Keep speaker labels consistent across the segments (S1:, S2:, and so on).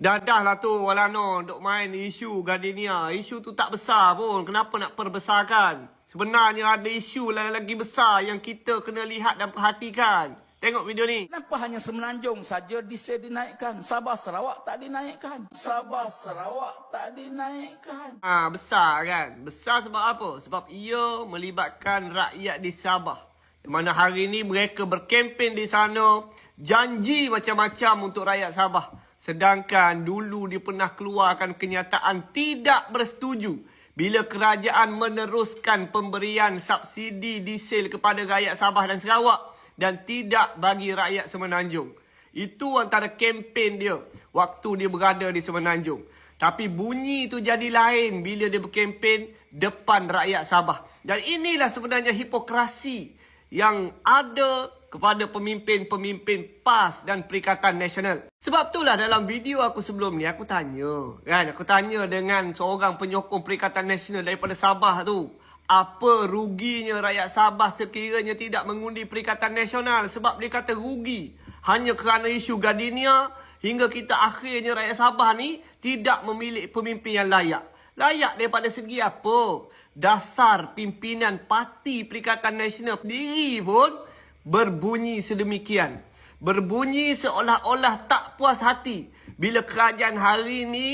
S1: Dadah lah tu Walano duk main isu Gardenia. Isu tu tak besar pun. Kenapa nak perbesarkan? Sebenarnya ada isu lain lagi besar yang kita kena lihat dan perhatikan. Tengok video ni.
S2: Kenapa hanya Semenanjung saja diesel dinaikkan? Sabah Sarawak tak dinaikkan. Sabah Sarawak tak dinaikkan.
S1: Ha, besar kan? Besar sebab apa? Sebab ia melibatkan rakyat di Sabah. Di mana hari ini mereka berkempen di sana. Janji macam-macam untuk rakyat Sabah. Sedangkan dulu dia pernah keluarkan kenyataan tidak bersetuju bila kerajaan meneruskan pemberian subsidi diesel kepada rakyat Sabah dan Sarawak dan tidak bagi rakyat Semenanjung. Itu antara kempen dia waktu dia berada di Semenanjung. Tapi bunyi itu jadi lain bila dia berkempen depan rakyat Sabah. Dan inilah sebenarnya hipokrasi yang ada kepada pemimpin-pemimpin PAS dan Perikatan Nasional. Sebab itulah dalam video aku sebelum ni aku tanya, kan? Aku tanya dengan seorang penyokong Perikatan Nasional daripada Sabah tu. Apa ruginya rakyat Sabah sekiranya tidak mengundi Perikatan Nasional sebab dia kata rugi hanya kerana isu Gardenia hingga kita akhirnya rakyat Sabah ni tidak memilih pemimpin yang layak. Layak daripada segi apa? Dasar pimpinan parti Perikatan Nasional sendiri pun berbunyi sedemikian. Berbunyi seolah-olah tak puas hati bila kerajaan hari ini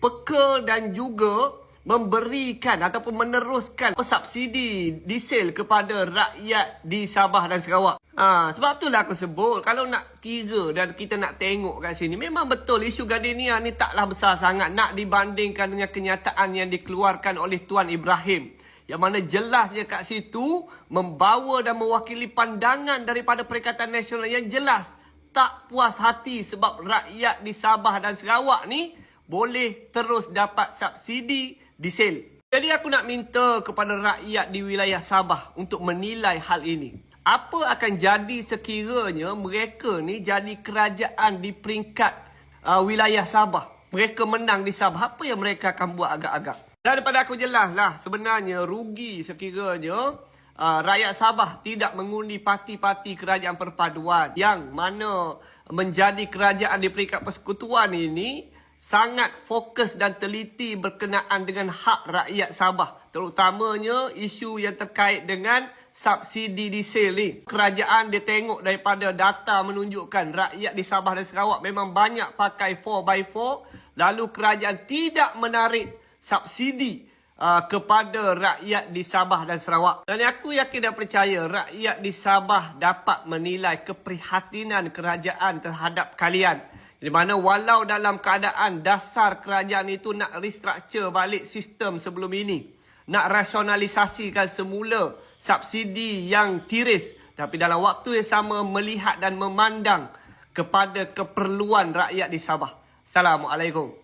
S1: peka dan juga memberikan ataupun meneruskan subsidi diesel kepada rakyat di Sabah dan Sarawak. Ha, sebab itulah aku sebut kalau nak kira dan kita nak tengok kat sini memang betul isu Gardenia ni taklah besar sangat nak dibandingkan dengan kenyataan yang dikeluarkan oleh Tuan Ibrahim yang mana jelasnya kat situ membawa dan mewakili pandangan daripada Perikatan Nasional yang jelas tak puas hati sebab rakyat di Sabah dan Sarawak ni boleh terus dapat subsidi diesel. Jadi aku nak minta kepada rakyat di wilayah Sabah untuk menilai hal ini. Apa akan jadi sekiranya mereka ni jadi kerajaan di peringkat uh, wilayah Sabah? Mereka menang di Sabah. Apa yang mereka akan buat agak-agak? Daripada aku jelas lah sebenarnya rugi sekiranya uh, rakyat Sabah tidak mengundi parti-parti kerajaan perpaduan yang mana menjadi kerajaan di peringkat persekutuan ini sangat fokus dan teliti berkenaan dengan hak rakyat Sabah. Terutamanya isu yang terkait dengan subsidi diesel ni. Kerajaan dia tengok daripada data menunjukkan rakyat di Sabah dan Sarawak memang banyak pakai 4x4. Lalu kerajaan tidak menarik subsidi uh, kepada rakyat di Sabah dan Sarawak. Dan aku yakin dan percaya rakyat di Sabah dapat menilai keprihatinan kerajaan terhadap kalian. Di mana walau dalam keadaan dasar kerajaan itu nak restructure balik sistem sebelum ini. Nak rasionalisasikan semula subsidi yang tiris. Tapi dalam waktu yang sama melihat dan memandang kepada keperluan rakyat di Sabah. Assalamualaikum.